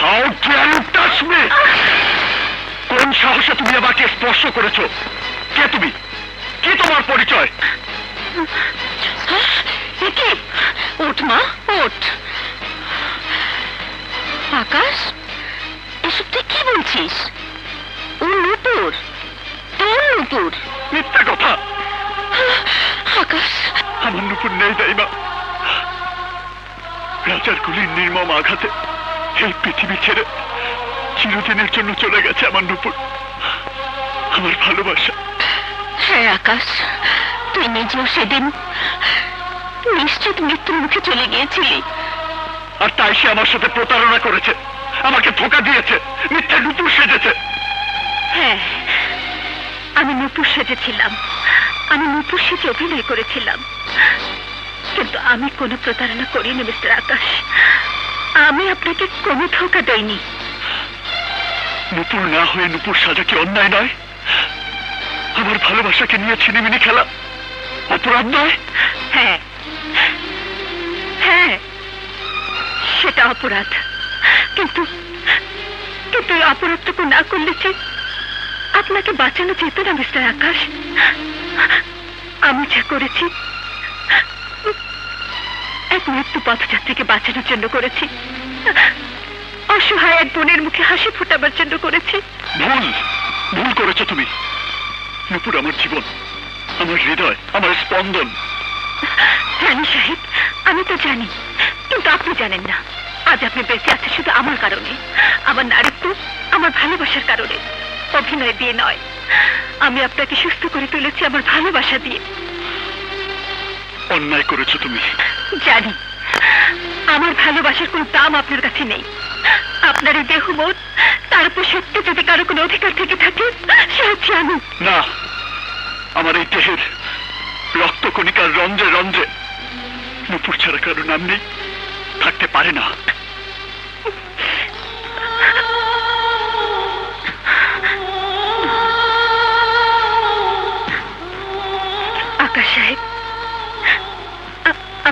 How dare you touch me কোন সাহসে তুমি আমাকে স্পর্শ করেছ? কে তুমি? কি তোমার পরিচয়? কি? ওঠ মা ওঠ। আকাশ এসব তুই কি বলছিস? ও নূপুর তোর নূপুর। মিথ্যা কথা। আকাশ। আমার নুপুর নেই দাইমা রাজার গুলির নির্মম আঘাতে এই পৃথিবী ছেড়ে চিরদিনের জন্য চলে গেছে আমার নুপুর। আমার ভালোবাসা। হ্যাঁ আকাশ তুই নিজেও সেদিন নিশ্চিত মৃত্যুর মুখে চলে গিয়েছিলি। আর তাই সে আমার সাথে প্রতারণা করেছে আমাকে ধোকা দিয়েছে মিথ্যা নুপুর সেজেছে। হ্যাঁ আমি নূপুর সেজেছিলাম। আমি নূপুর সেজে অভিনয় করেছিলাম। কিন্তু আমি কোনো প্রতারণা করিনি মিস্টার আকাশ। আমি আপনাকে কোনো ধোকা দেইনি। নুপুর না হয়ে নুপুর সাজা কি অন্যায় নয়। আমার ভালোবাসাকে নিয়ে ছিনিমিনি খেলা অপরাধ নয়। হ্যাঁ। হ্যাঁ সেটা অপরাধ। কিন্তু কিন্তু এই অপরাধটুকু না করলে যে আপনাকে বাঁচানো যেত না মিস্টার আকাশ। আমি যা করেছি এক মৃত্যু পথযাত্রীকে বাঁচানোর জন্য করেছি। অসহায় এক বোনের মুখে হাসি ফোটাবার জন্য করেছি। ভুল ভুল করেছ তুমি। নুপুর আমার জীবন আমার হৃদয় আমার স্পন্দন। রানী সাহেব আমি তো জানি কিন্তু আপনি জানেন না। আজ আপনি বেঁচে আছেন শুধু আমার কারণে আমার নারীত্ব আমার ভালোবাসার কারণে। অভিনয় দিয়ে নয় আমি আপনাকে সুস্থ করে তুলেছি আমার ভালোবাসা দিয়ে। অন্যায় করেছ তুমি। জানি আমার ভালোবাসার কোনো দাম আপনার কাছে নেই। আপনার এই দেহ মত তার উপর সত্যি যদি কারও কোনো অধিকার থেকে থাকে সে হচ্ছে আমি। না আমার এই দেহের রক্তকণিকার রন্ধ্রে রঞ্জে নুপুর ছাড়া কারও নাম নেই থাকতে পারে না।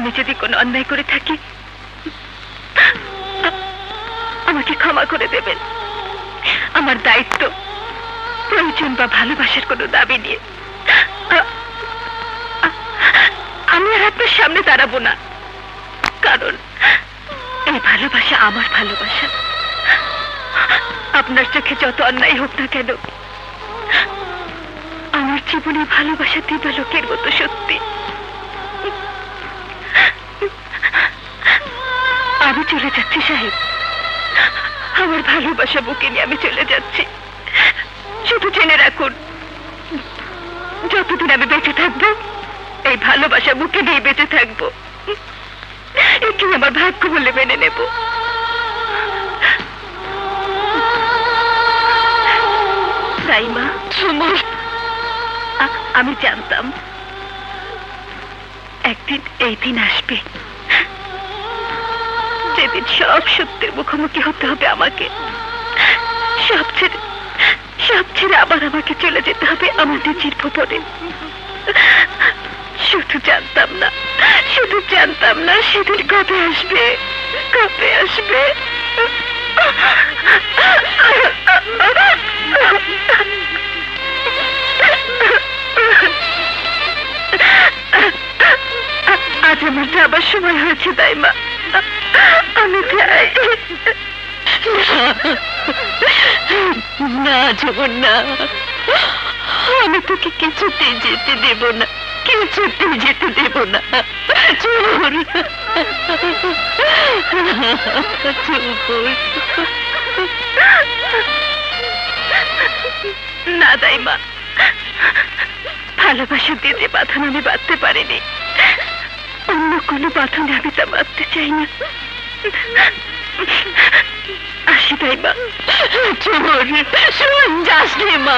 আমি যদি কোনো অন্যায় করে থাকি? আমাকে ক্ষমা করে দেবেন। আমার দায়িত্ব প্রয়োজন বা ভালোবাসার কোনো দাবি নিয়ে। আমি আর আপনার সামনে দাঁড়াবো না। কারণ এই ভালোবাসা আমার ভালোবাসা। আপনার চোখে যত অন্যায় হোক না কেন, আমার জীবনে ভালোবাসা দিবালোকের মতো সত্যি। আমি চলে যাচ্ছি, সাহেব। আমার ভালোবাসা বুকে নিয়ে আমি চলে যাচ্ছি। শুধু জেনে রাখুন, যতদিন আমি বেঁচে থাকব, এই ভালোবাসা বুকে নিয়ে বেঁচে থাকব। একে আমার ভাগ্য বলে মেনে নেব। আমি জানতাম, একদিন এই দিন আসবে। যেদিন সব সত্যের মুখোমুখি হতে হবে আমাকে। সব ছেড়ে সব ছেড়ে আবার আমাকে চলে যেতে হবে আমার নিজের ভুবনে শুধু জানতাম না, শুধু জানতাম না সেদিন কবে আসবে কবে আসবে। আজ আমার যাবার সময় হয়েছে, তাই মা। আমি যাই না জীবন না আমি তোকে কিছুতেই যেতে দেব না, কিছুতেই যেতে দেব না। চোর চোর না দাই মা ভালোবাসা দিয়ে যে আমি বাঁধতে পারিনি। অন্য কোনো বাঁধনে আমি তা বাঁধতে চাই না। আসি তাই মা। চোর শোন যাস মা।